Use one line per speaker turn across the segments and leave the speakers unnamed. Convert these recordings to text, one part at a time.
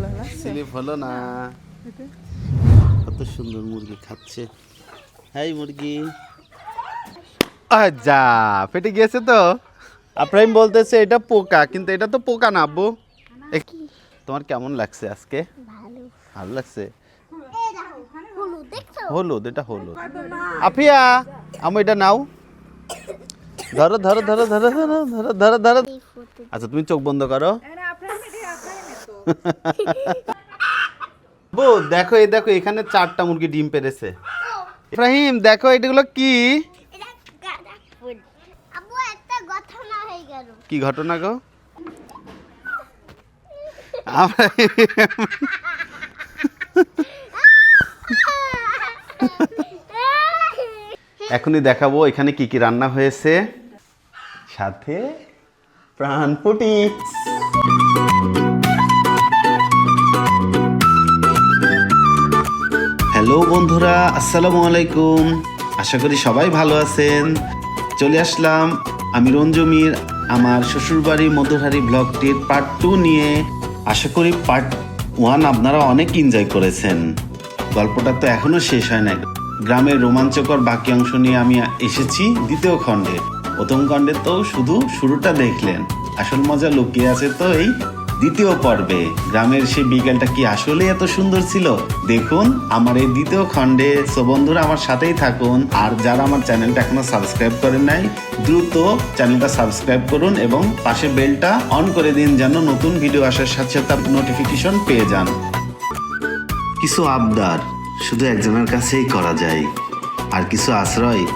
ভালো
স্লিপ হলো না। কত সুন্দর মুরগি খাচ্ছে। এই মুরগি। যা ফেটে গিয়েছে তো? আপ্রাহিম বলতেছে এটা পোকা কিন্তু এটা তো পোকা না আব্বু। এক- তোমার কেমন লাগছে আজকে?
ভালো।
ভালো লাগছে?
হলুদ
এটা হলুদ। আফিয়া আমি এটা নাও। ধরো ধরো ধরো ধরো ধরো ধরো ধরো ধরো। আচ্ছা তুমি চোখ বন্ধ করো। বউ দেখো, এই দেখো, এখানে চারটা মুরগি ডিম পেরেছে। ইব্রাহিম, দেখো এটাগুলো কি? কি ঘটনা গো? এখনই দেখাবো এখানে কি কি রান্না হয়েছে। সাথে প্রাণপুটি হ্যালো বন্ধুরা, আসসালামু আলাইকুম। আশা করি সবাই ভালো আছেন। চলে আসলাম আমি রঞ্জমির, আমার শ্বশুরবাড়ি মধুহারি ব্লগটির পার্ট টু নিয়ে। আশা করি পার্ট ওয়ান আপনারা অনেক এনজয় করেছেন। গল্পটা তো এখনও শেষ হয় না গ্রামের রোমাঞ্চকর বাকি অংশ নিয়ে আমি এসেছি দ্বিতীয় খণ্ডে। প্রথম খণ্ডে তো শুধু শুরুটা দেখলেন। আসল মজা লুকিয়ে আছে তো এই দ্বিতীয় পর্বে। গ্রামের সেই বিকেলটা কি আসলে এত সুন্দর ছিল? দেখুন, আমার এই দ্বিতীয় খণ্ডে। সো বন্ধুরা, আমার সাথেই থাকুন। আর যারা আমার চ্যানেলটা এখনও সাবস্ক্রাইব করেন নাই, দ্রুত চ্যানেলটা সাবস্ক্রাইব করুন এবং পাশে বেলটা অন করে দিন যেন নতুন ভিডিও আসার সাথে সাথে আপনি নোটিফিকেশন পেয়ে যান। কিছু আবদার শুধু একজনের কাছেই করা যায়। আর কিছু আশ্রয়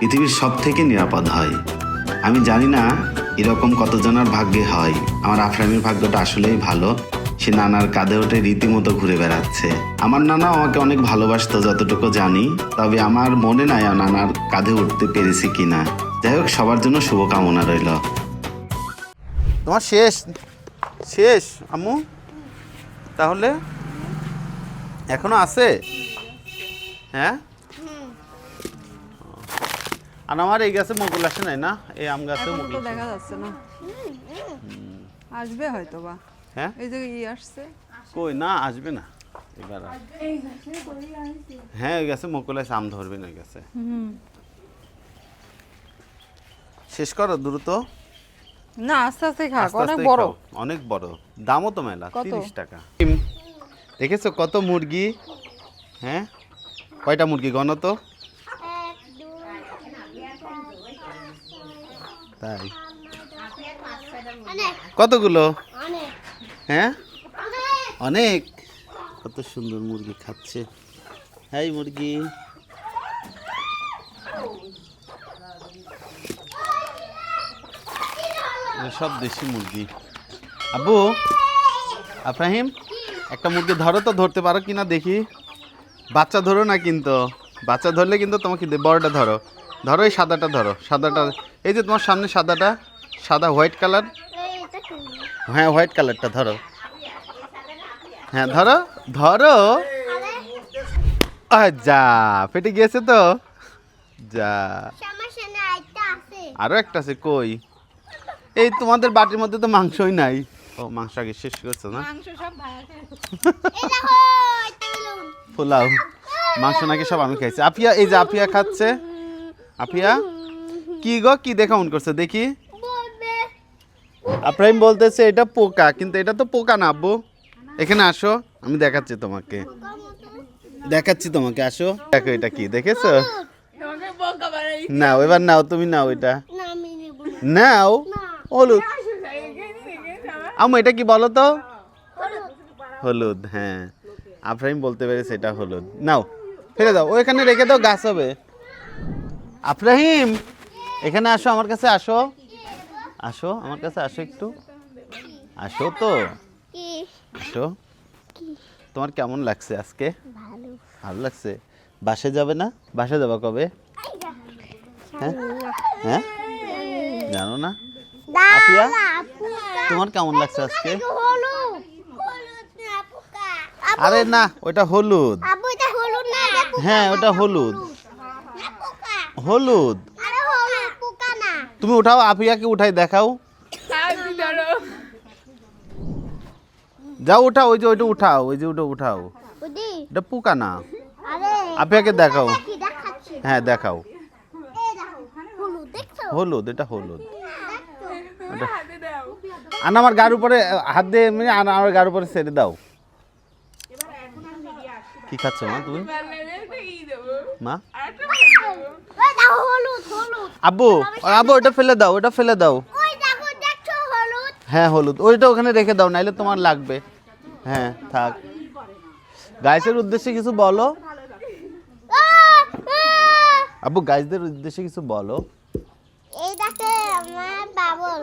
পৃথিবীর সব থেকে নিরাপদ হয়। আমি জানি না এরকম কতজনের ভাগ্যে হয়? আমার আফরামের ভাগ্যটা আসলেই ভালো। সে নানার কাঁধে ওঠে রীতিমতো ঘুরে বেড়াচ্ছে। আমার নানা আমাকে অনেক ভালোবাসতো, যতটুকু জানি। তবে আমার মনে নাই নানার কাঁধে উঠতে পেরেছি কিনা। যাই হোক, সবার জন্য শুভকামনা রইল। তোমার শেষ? শেষ, আম্মু? তাহলে? এখনও আছে? হ্যাঁ? আর আমার এই গাছে মুকুল আসে নাই না? এই আম গাছে মুকুল
দেখা যাচ্ছে না। আসবে হয়তো বা।
হ্যাঁ?
এই যে ই আসছে।
কই? না আসবে না। এবার। হ্যাঁ ওই গাছে মুকুল আছে আম ধরবে না ওই গাছে। শেষ করো দ্রুত।
না আস্তে আস্তে খাক
আস্তে
অনেক বড়।
অনেক বড়। দামও তো মেলা? তিরিশ টাকা। দেখেছ কত মুরগি? হ্যাঁ? কয়টা মুরগি? গণ তো
এক দুই
তাই। কতগুলো? হ্যাঁ?
অনেক।
কত সুন্দর মুরগি খাচ্ছে। হ্যাঁ মুরগি। সব দেশি মুরগি। আব্বু? আফরাহিম? একটা মুরগি ধরো তো ধরতে পারো কিনা দেখি। বাচ্চা ধরো না কিন্তু। বাচ্চা ধরলে কিন্তু তোমাকে বড়টা ধরো। ধরো এই সাদাটা ধরো সাদাটা এই যে তোমার সামনে সাদাটা সাদা হোয়াইট কালার? হ্যাঁ হোয়াইট কালারটা ধরো। হ্যাঁ ধরো ধরো। যা ফেটে গিয়েছে তো। যা।
না একটা আছে
আরও একটা আছে কই? এই তোমাদের বাটির মধ্যে তো মাংসই নাই। ও মাংস আগে শেষ করছ না? পোলাও মাংস নাকি সব আমি খাইছি। আপিয়া এই যে আপিয়া খাচ্ছে। আপিয়া কি গো কি দেখা মন করছে? দেখি। আপ্রাইম বলতেছে এটা পোকা কিন্তু এটা তো পোকা না আব্বু। এখানে আসো আমি দেখাচ্ছি তোমাকে। দেখাচ্ছি তোমাকে আসো। দেখো এটা কি দেখেছ? নাও এবার নাও তুমি নাও এটা। নাও। হলুদ। আমু এটা কি বলো তো? হলুদ হ্যাঁ। আফরাইম বলতে পেরেছে এটা হলুদ। নাও ফেলে দাও ওইখানে রেখে দাও গাছ হবে। আফরাহিম এখানে আসো আমার কাছে আসো। আসো আমার কাছে আসো একটু। আসো তো। আসো। তোমার কেমন লাগছে আজকে?
ভালো
লাগছে। বাসে যাবে না? বাসে যাবা কবে? হ্যাঁ? হ্যাঁ? জানো না? আপিয়া তোমার কেমন লাগছে আজকে? আরে না ওটা হলুদ। হ্যাঁ ওটা হলুদ। হলুদ। তুমি উঠাও আপিয়াকে উঠাই দেখাও। যাও উঠাও ওই যে ওইটা উঠাও ওই যে ওটা উঠাও। এটা পোকা না।
আরে
আপনাকে দেখাও। হ্যাঁ দেখাও।
হলুদ
এটা হলুদ।
দেখছ?
আনা আমার গার উপরে হাত দিয়ে আনা আমার গার উপরে ছেড়ে দাও। কি খাচ্ছ, মা, তুমি? মা? আব্বু আব্বু, ওটা ফেলে দাও, ওটা ফেলে দাও। হ্যাঁ হলুদ। ওইটা ওখানে রেখে দাও, নাইলে তোমার লাগবে। হ্যাঁ থাক। গাইসের উদ্দেশ্যে কিছু বলো। আব্বু, গাইসদের উদ্দেশ্যে কিছু বলো।
আমার বাবল?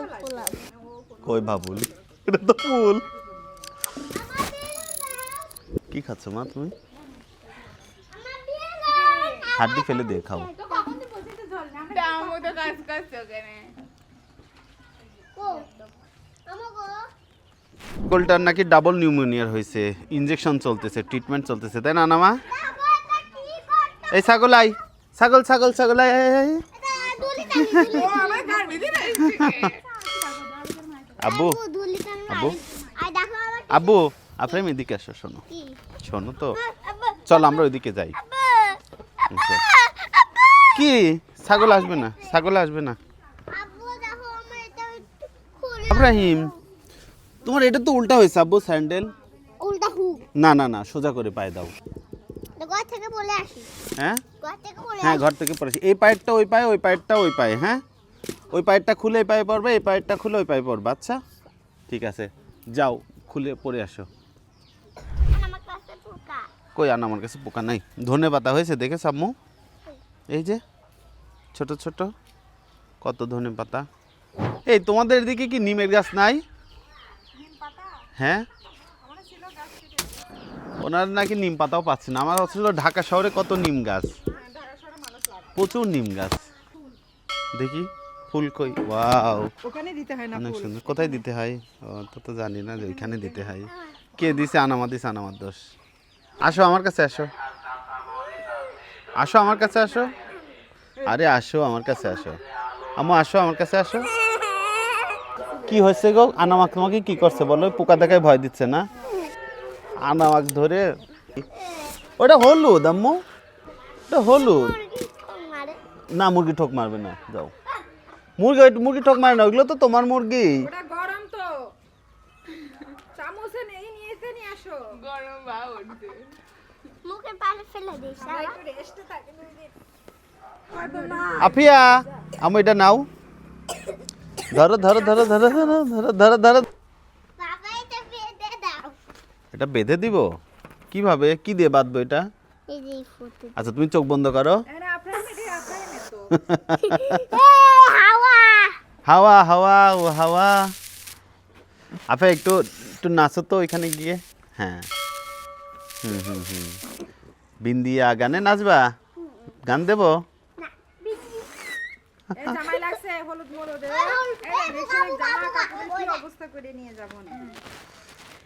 কই ভাবুল এটা তো ফুল। কি খাচ্ছ, মা, তুমি? হাড্ডি ফেলে দিয়ে খাও কোলটার নাকি ডাবল নিউমোনিয়ার হয়েছে। ইঞ্জেকশন চলতেছে ট্রিটমেন্ট চলতেছে তাই না না মা এই ছাগল আই ছাগল ছাগল ছাগল আই। আব্বু আব্বু? আব্বু আপনার এদিকে আসো শোনো। শোনো তো। চল আমরা ওইদিকে যাই। কি? ছাগল আসবে না ছাগল আসবে না। আব্রাহিম তোমার এটা তো উল্টা হয়েছে আব্বু স্যান্ডেল।
উল্টা হু।
না না না সোজা করে পায়ে দাও।
ঘর থেকে বলে আসি।
হ্যাঁ?
ঘর থেকে বলে
হ্যাঁ
আসি।
ঘর থেকে পড়েছি এই পায়েরটা ওই পায়ে ওই পায়েরটা ওই পায়ে হ্যাঁ? ওই পায়েরটা খুলে এই পায়ে পড়বে এই পায়েরটা খুলে ওই পায়ে পড়বে। আচ্ছা ঠিক আছে। যাও খুলে পরে আসো। কই আন আমার কাছে পোকা নাই। ধনে পাতা হয়েছে দেখে আম্মু এই যে ছোট ছোট কত ধনে পাতা এই তোমাদের দিকে কি নিমের গাছ নাই? হ্যাঁ? ওনার নাকি নিম পাতাও পাচ্ছে না। আমার ছিল ঢাকা শহরে কত নিম গাছ? প্রচুর নিম গাছ। দেখি ফুল কই? ওয়াও।
ওখানে দিতে হয় না
অনেক সুন্দর। কোথায় দিতে হয়? ও তো তো জানি না যে ওইখানে দিতে হয়। কে দিছে? আনামা দিছে আনামার দোষ আসো আমার কাছে আসো। আসো আমার কাছে আসো। আরে আসো আমার কাছে আসো। আমু আসো আমার কাছে আসো। কি হয়েছে গো? আনামাক তোমাকে কি করছে বলো? পোকা দেখায় ভয় দিচ্ছে না? আনামাক ধরে। ওটা হলুদ, আম্মু। ওটা হলুদ। না, মুরগি ঠোক মারবে না। যাও। মুরগি মুরগি ঠোক মারে না, ওগুলো তো তোমার মুরগি
ওটা গরম তো চামচে নেই নিয়ে এসে গরম বা উঠবে
মুখে পানি ফেলে দিস
একটু রেস্টে থাকে দুই দিন
আফিয়া আমি এটা নাও। ধরো ধরো ধরো ধরো ধরো ধরো ধরো ধরো
এটা বেঁধে দাও।
এটা বেঁধে দিব? কীভাবে? কি দিয়ে বাঁধবো এটা? আচ্ছা তুমি চোখ বন্ধ করো।
হাওয়া।
হাওয়া হাওয়া ও হাওয়া। আপে একটু একটু নাচো তো ওইখানে গিয়ে। হ্যাঁ। হুম হুম হুম। বিন্দিয়া গানে নাচবা? গান দেব?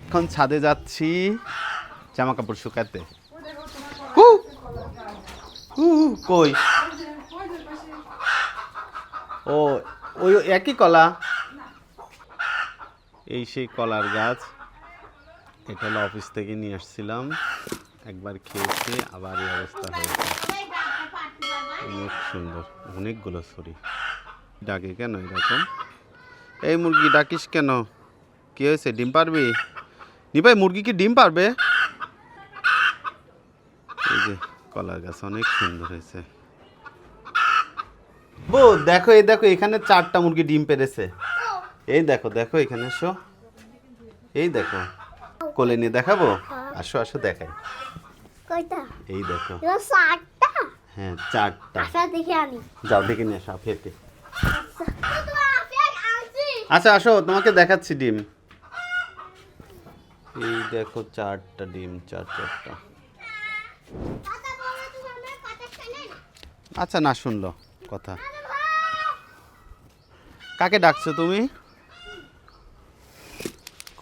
এখন ছাদে যাচ্ছি জামা কাপড় শুকাতে। কই? ও ওই একই কলা? এই সেই কলার গাছ। এটা হলো অফিস থেকে নিয়ে আসছিলাম। একবার খেয়েছি, আবার এই অবস্থা হয়েছে। অনেক সুন্দর, অনেকগুলো ছড়ি ডাকে কেন এরকম? এই মুরগি ডাকিস কেন? কী হয়েছে, ডিম পারবি? নিপাই মুরগি কি ডিম পারবে? এই যে কলার গাছ অনেক সুন্দর হয়েছে। বো, দেখো, এই দেখো, এখানে চারটা মুরগি ডিম পেরেছে। এই দেখো দেখো, এখানে এসো। এই দেখো। কোলে নিয়ে দেখাবো? আসো আসো দেখাই।
কয়টা?
এই দেখো।
সাতটা
হ্যাঁ চারটা।
আশা দেখে আনি।
যাও দেখে নিয়ে আসো আফিয়াকে
আফিয়া আনছি
আচ্ছা আসো তোমাকে দেখাচ্ছি ডিম। এই দেখো চারটা ডিম চার চারটা। আচ্ছা না শুনলো কথা। কাকে ডাকছো তুমি?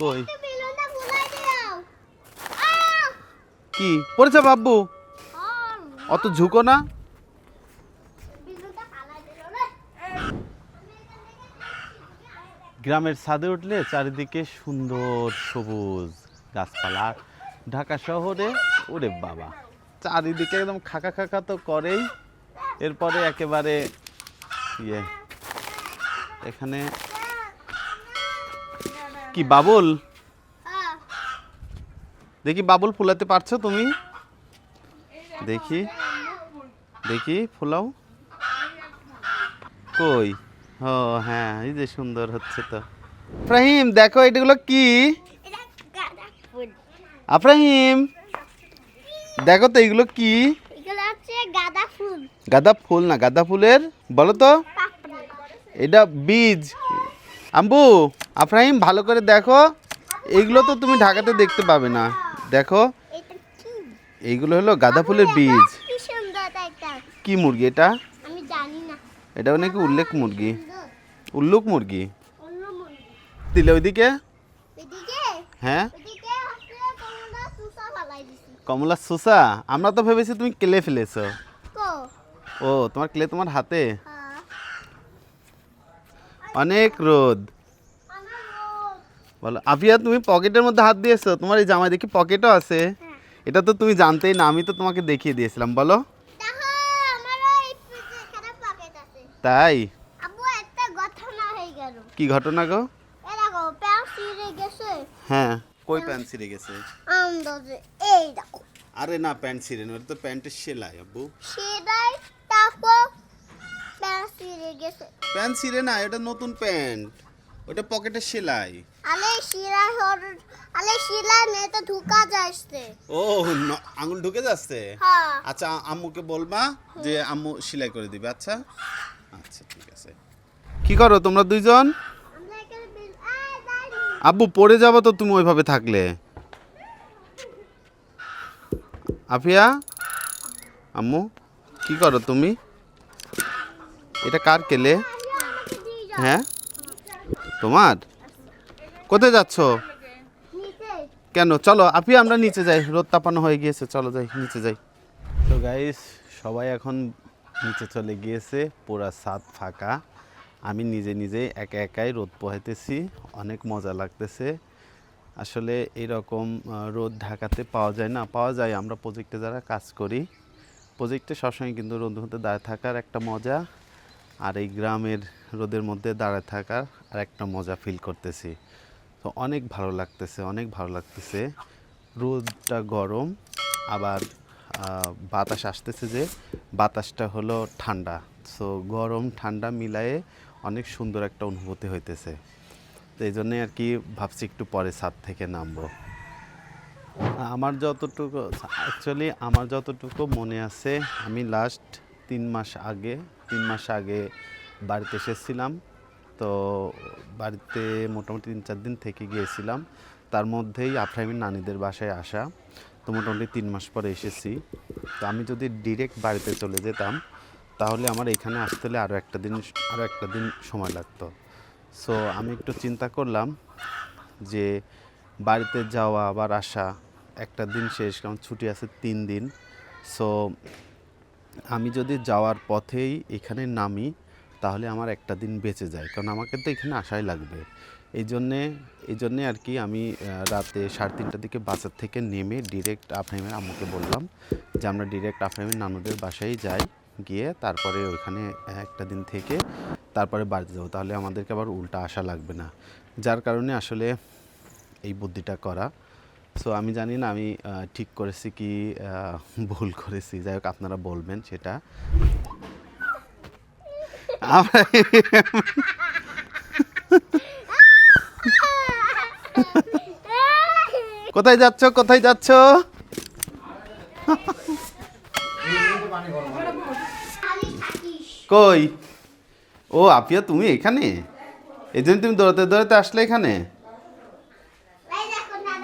কই? কি? পড়েছে
আর
অত ঝুঁকো না? গ্রামের ছাদে উঠলে চারিদিকে সুন্দর সবুজ গাছপালা। ঢাকা শহরে, ওরে বাবা, চারিদিকে একদম খাকা খাকা তো করেই। এরপরে একেবারে ইয়ে এখানে কি বাবুল? দেখি বাবুল ফুলাতে পারছ তুমি? দেখি। দেখি ফুলাও। কই? ও হ্যাঁ এই যে সুন্দর হচ্ছে তো। আফরাহিম দেখো এটাগুলো কি? আফরাহিম দেখো তো এগুলো কি?
গাঁদা ফুল।
গাঁদা ফুল না গাঁদা ফুলের বলো তো। এটা বীজ। আম্বু আফ্রাহিম ভালো করে দেখো। এগুলো তো তুমি ঢাকাতে দেখতে পাবে না। দেখো এইগুলো হলো গাঁদা ফুলের বীজ।
কি এটা
মুরগি এটা? এটাও নাকি উল্লেখ মুরগি। উল্লুক মুরগি। দিলে ওইদিকে? হ্যাঁ? কমলা সুসা আমরা তো ভেবেছি তুমি কেলে ফেলেছো। ও তোমার ক্লে তোমার হাতে?
হ্যাঁ।
অনেক রোদ। বলো আফিয়া তুমি পকেটের মধ্যে হাত দিয়েছ? তোমার এই জামাই দেখি পকেটও আছে।
হ্যাঁ।
এটা তো তুমি জানতেই না আমি তো তোমাকে দেখিয়ে দিয়েছিলাম বলো।
দেখো আমারও এই এখানে পকেট আছে।
তাই?
হয়ে
কি ঘটনা গো?
এ দেখো প্যান্ট ছিঁড়ে গেছে।
হ্যাঁ। কই প্যান্ট ছিঁড়ে গেছে?
এই দেখো।
আরে না প্যান্ট ছিঁড়ে না ওটা তো প্যান্টের সেলাই আব্বু।
সেটাই তারপর প্যান্ট ছিঁড়ে গেছে।
প্যান্ট ছিঁড়ে না এটা নতুন প্যান্ট। ওটা পকেটের সেলাই।
আলে শিরা হর আলে শিলা নেতে ঢুকা যাচ্ছে
ও আঙুল ঢুকে যাচ্ছে?
হ্যাঁ।
আচ্ছা আম্মুকে বলবা যে আম্মু সেলাই করে দিবে আচ্ছা? আচ্ছা ঠিক আছে। কি করো তোমরা দুইজন? আব্বু পড়ে যাব তো তুমি ওইভাবে থাকলে। আফিয়া? আম্মু কি করো তুমি? এটা কার কেলে? হ্যাঁ? তোমার? কোথায় যাচ্ছ? কেন? চলো আফিয়া আমরা নিচে যাই। রোদ তাপানো হয়ে গিয়েছে। চলো যাই, নিচে যাই। তো গাইস সবাই এখন নিচে চলে গিয়েছে। পুরা ছাদ ফাঁকা। আমি নিজে নিজে একা একাই রোদ পোহাইতেছি। অনেক মজা লাগতেছে। আসলে এরকম রোদ ঢাকাতে পাওয়া যায় না। পাওয়া যায়, আমরা প্রজেক্টে যারা কাজ করি। প্রজেক্টে সবসময় কিন্তু রোদ মধ্যে দাঁড়িয়ে থাকার একটা মজা। আর এই গ্রামের রোদের মধ্যে দাঁড়ায় থাকার আর একটা মজা ফিল করতেছি। তো অনেক ভালো লাগতেছে, অনেক ভালো লাগতেছে। রোদটা গরম, আবার বাতাস আসতেছে যে বাতাসটা হলো ঠান্ডা। সো গরম, ঠান্ডা মিলায়ে অনেক সুন্দর একটা অনুভূতি হইতেছে। তো এই জন্যে আর কি ভাবছি একটু পরে ছাদ থেকে নামবো। আমার যতটুকু অ্যাকচুয়ালি আমার যতটুকু মনে আছে, আমি লাস্ট তিন মাস আগে, তিন মাস আগে বাড়িতে এসেছিলাম। তো বাড়িতে মোটামুটি তিন চার দিন থেকে গিয়েছিলাম। তার মধ্যেই আফরাইমের নানিদের বাসায় আসা। তো মোটামুটি তিন মাস পরে এসেছি। তো আমি যদি ডিরেক্ট বাড়িতে চলে যেতাম, তাহলে আমার এখানে আসতে হলে আরও একটা দিন আরও একটা দিন সময় লাগতো। সো আমি একটু চিন্তা করলাম যে বাড়িতে যাওয়া আবার আসা, একটা দিন শেষ, কারণ ছুটি আছে তিন দিন। সো আমি যদি যাওয়ার পথেই এখানে নামি তাহলে আমার একটা দিন বেঁচে যায়। কারণ আমাকে তো এখানে আসাই লাগবে। এই জন্যে এই জন্যে আর কি আমি রাতে সাড়ে তিনটার দিকে বাসার থেকে নেমে ডিরেক্ট আফরাইমের আম্মুকে বললাম যে, আমরা ডিরেক্ট আফরাইমের নানুদের বাসায় যাই। গিয়ে তারপরে ওইখানে একটা দিন থেকে তারপরে বাড়িতে যাব। তাহলে আমাদেরকে আবার উল্টা আসা লাগবে না। যার কারণে আসলে এই বুদ্ধিটা করা। সো আমি জানি না আমি ঠিক করেছি কি ভুল করেছি। যাই হোক, আপনারা বলবেন সেটা। কোথায় যাচ্ছ? কোথায় যাচ্ছ? কই? ও আপিয়া তুমি এখানে? এই জন্য তুমি দৌড়াতে দৌড়াতে আসলে এখানে?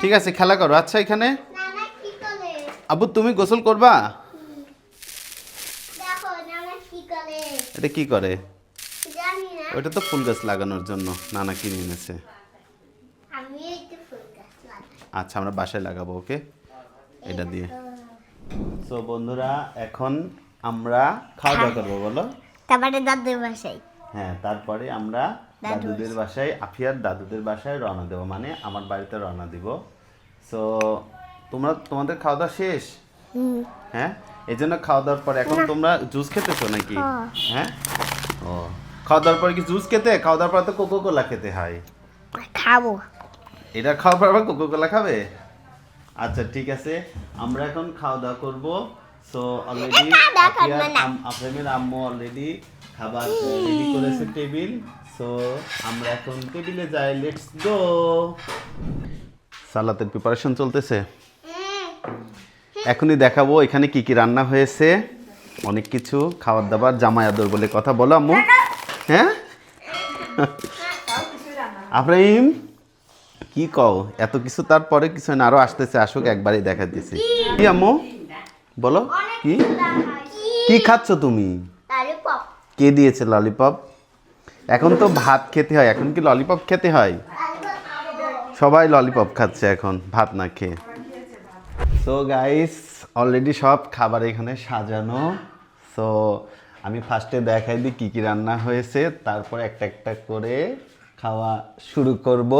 ঠিক আছে খেলা করো। আচ্ছা এখানে? আবু তুমি গোসল করবা
দেখো নানা কি করে
এটা কি করে? ওটা তো ফুল গাছ লাগানোর জন্য নানা কিনে এনেছে।
তো
আচ্ছা আমরা বাসায় লাগাবো ওকে? এটা দিয়ে। সো বন্ধুরা এখন আমরা খাওয়া দাওয়া করব বলো।
তারপরে দাদুর বাসায়।
হ্যাঁ তারপরে আমরা দাদুদের বাসায়। আফিয়ার দাদুদের বাসায় রওনা দেবো মানে আমার বাড়িতে রওনা দিব। সো তোমরা তোমাদের খাওয়া দাওয়া শেষ? হ্যাঁ? এই জন্য খাওয়া দাওয়ার পরে এখন তোমরা জুস খেতেছো নাকি? হ্যাঁ। ও। খাওয়া দাওয়ার পরে কি জুস খেতে? খাওয়া দাওয়ার পরে তো কোকো কোলা খেতে হয়।
খাব।
এটা খাওয়ার পর আবার কোকো কোলা খাবে? আচ্ছা ঠিক আছে। আমরা এখন খাওয়া দাওয়া করব। So already. আফরেমের আম্মু অলরেডি খাবার রেডি করেছে টেবিল। সো আমরা এখন টেবিলে যাই। লেটস গো সালাতের প্রিপারেশন চলতেছে। এখনই দেখাবো এখানে কি কি রান্না হয়েছে। অনেক কিছু খাবার দাবার জামাই আদর বলে কথা বলো আম্মু। হ্যাঁ? আফরাইম কি কও? এত কিছু তারপরে কিছু না আরও আসতেছে আসুক একবারই দেখা দিছি কি আম্মু? বলো কি? কি? খাচ্ছ তুমি?
ললিপপ।
কে দিয়েছে ললিপপ? এখন তো ভাত খেতে হয় এখন কি ললিপপ খেতে হয়? সবাই ললিপপ খাচ্ছে এখন ভাত না খেয়ে। সো গাইস অলরেডি সব খাবার এখানে সাজানো। সো আমি ফার্স্টে দেখাই দিই কী কী রান্না হয়েছে, তারপর একটা একটা করে খাওয়া শুরু করব।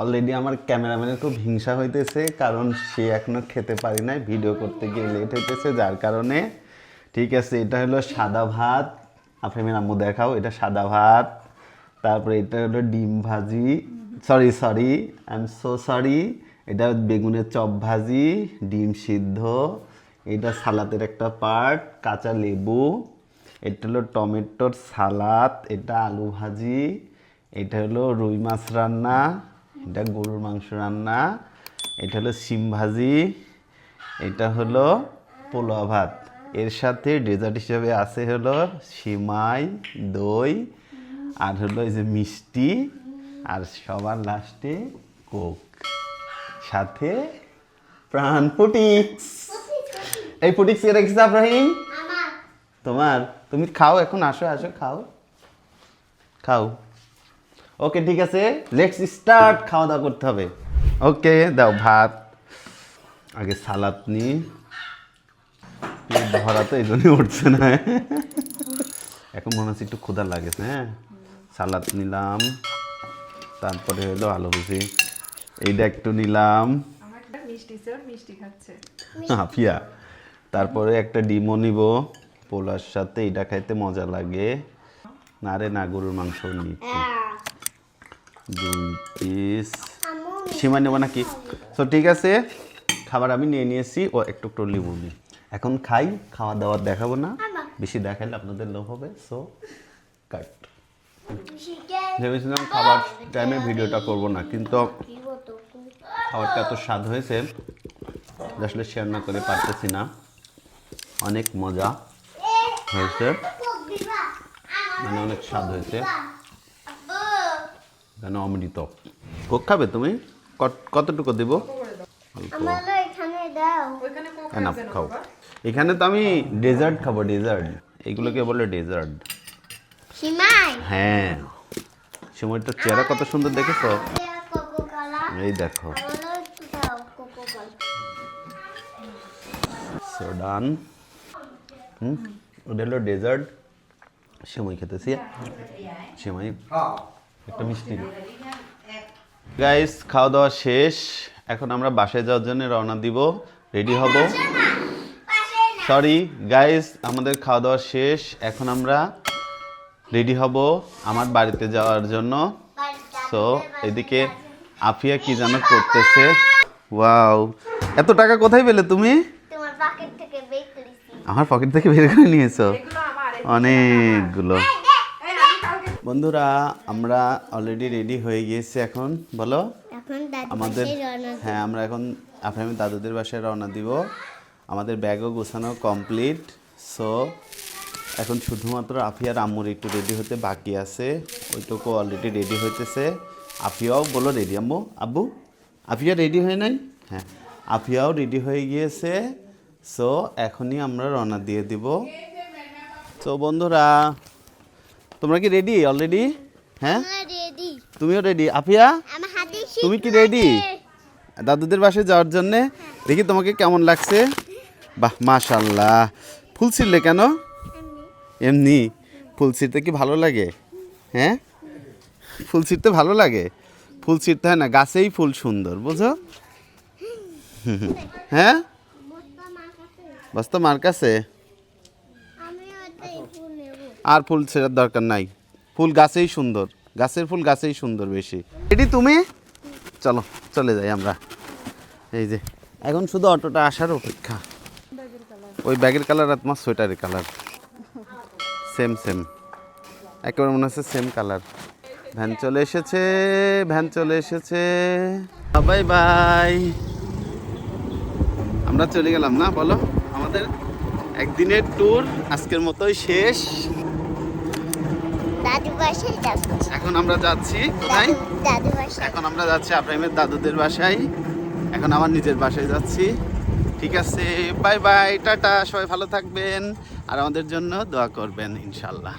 অলরেডি আমার ক্যামেরাম্যানের খুব হিংসা হইতেছে, কারণ সে এখনও খেতে পারি নাই, ভিডিও করতে গিয়ে লেট হইতেছে, যার কারণে। ঠিক আছে, এটা হলো সাদা ভাত। আফরিমের আম্মু দেখাও, এটা সাদা ভাত। তারপরে এটা হলো ডিম ভাজি। Sorry sorry I am so sorry এটা বেগুনের চপ ভাজি, ডিম সিদ্ধ, এটা সালাদের একটা পার্ট, কাঁচা লেবু, এটা হলো টমেটোর সালাদ এটা আলু ভাজি, এটা হলো রুই মাছ রান্না, এটা গরুর মাংস রান্না, এটা হলো শিম ভাজি, এটা হলো পোলা ভাত। এর সাথে ডেজার্ট হিসেবে আছে হলো সিমাই, দই, আর হলো এই যে মিষ্টি, আর সবার লাস্টে কোক। সাথে প্রাণ পুটিক্স। এই পুটিক্স কে রেখেছে আব্রাহিম? তোমার। তুমি খাও এখন আসো আসো খাও। খাও। ওকে ঠিক আছে। লেটস স্টার্ট খাওয়া দাওয়া করতে হবে। ওকে দাও ভাত। আগে সালাদ নি। পেট ভরা তো এই জন্যই উঠছে না। এখন মনে হচ্ছে একটু ক্ষুধা লাগেছে হ্যাঁ? সালাদ নিলাম। তারপরে হলো আলু ভুজি। এইটা একটু নিলাম।
আমার একটা মিষ্টি স্যার মিষ্টি খাচ্ছে।
হাফিয়া তারপরে একটা ডিমও নিব। পোলার সাথে এটা খাইতে মজা লাগে। না রে না গরুর মাংস নি দুই পিস সীমা নেব নাকি? তো ঠিক আছে খাবার আমি নিয়ে নিয়েছি। ও একটু একটু লেবু নি এখন খাই খাওয়া দাওয়া দেখাবো না। বেশি দেখাইলে আপনাদের লোভ হবে সো কাট ভেবেছিলাম খাবার টাইমে ভিডিওটা করব না কিন্তু খাবারটা এত স্বাদ হয়েছে যে আসলে শেয়ার না করে পারতেছি না। অনেক মজা হয়েছে। মানে অনেক স্বাদ হয়েছে। কেন অমৃত। কোক খাবে তুমি? কত- কতটুকু দেব? এনাফ খাও। এখানে তো আমি ডেজার্ট খাব ডেজার্ট এগুলোকে বলে ডেজার্ট
সিমাই।
হ্যাঁ। সময়টা চেহারা কত সুন্দর দেখেছ। এই দেখো। So done hmm? ওটা হলো ডেজার্ট। সেমাই খেতেছি। সেমাই। একটা মিষ্টি। গাইস খাওয়া দাওয়া শেষ। এখন আমরা বাসায় যাওয়ার জন্য রওনা দিব। রেডি হব। সরি গাইস আমাদের খাওয়া দাওয়া শেষ। এখন আমরা রেডি হব আমার বাড়িতে যাওয়ার জন্য। সো এদিকে আফিয়া কি যেন করতেছে। ওয়াও এত টাকা কোথায় পেলে তুমি?
পকেট থেকে বের করেছি।
আমার পকেট থেকে বের করে নিয়েছো?
এগুলো আমার এই-
অনেকগুলো বন্ধুরা আমরা অলরেডি রেডি হয়ে গিয়েছি এখন বলো? আমাদের হ্যাঁ আমরা এখন আপনার দাদুদের বাসায় রওনা দিব। আমাদের ব্যাগও গোছানো কমপ্লিট সো এখন শুধুমাত্র আফিয়ার আম্মুর একটু রেডি হতে বাকি আছে। ওইটুকু অলরেডি রেডি হইতেছে। আফিয়াও বলো রেডি আম্মু আব্বু? আফিয়া রেডি হয়ে নাই? হ্যাঁ। আফিয়াও রেডি হয়ে গিয়েছে। সো এখনই আমরা রওনা দিয়ে দিব। তো বন্ধুরা তোমরা কি রেডি অলরেডি হ্যাঁ? তুমিও রেডি আফিয়া? তুমি কি রেডি দাদুদের বাসায় যাওয়ার জন্য? দেখি তোমাকে কেমন লাগছে। বাহ মাশাল্লাহ ফুল ছিঁড়লে কেন? এমনি। ফুল ছিঁড়তে কি ভালো লাগে? হ্যাঁ? ফুল ছিঁড়তে ভালো লাগে? ফুল ছিঁড়তে হয় না গাছেই ফুল সুন্দর বুঝো? হ্যাঁ?
কাছে
বস্তা মার কাছে। আর ফুল ছেড়ার দরকার নাই। ফুল গাছেই সুন্দর। গাছের ফুল গাছেই সুন্দর বেশি। এটি তুমি? চলো চলে যাই আমরা। এই যে এখন শুধু অটোটা আসার অপেক্ষা। ওই ব্যাগের কালার আর তোমার সোয়েটারের কালার। Same same. একেবারে মনে হচ্ছে সেম কালার। ভ্যান চলে এসেছে ভ্যান চলে এসেছে। Bye bye. আমরা চলে গেলাম না বলো? আমাদের একদিনের ট্যুর আজকের মতোই শেষ। এখন আমরা যাচ্ছি কোথায় এখন আমরা যাচ্ছি আপ্রাইমের দাদুদের বাসায়। এখন আমার নিজের বাসায় যাচ্ছি। ঠিক আছে বাই বাই টাটা সবাই ভালো থাকবেন। আর আমাদের জন্য দোয়া করবেন ইনশাল্লাহ।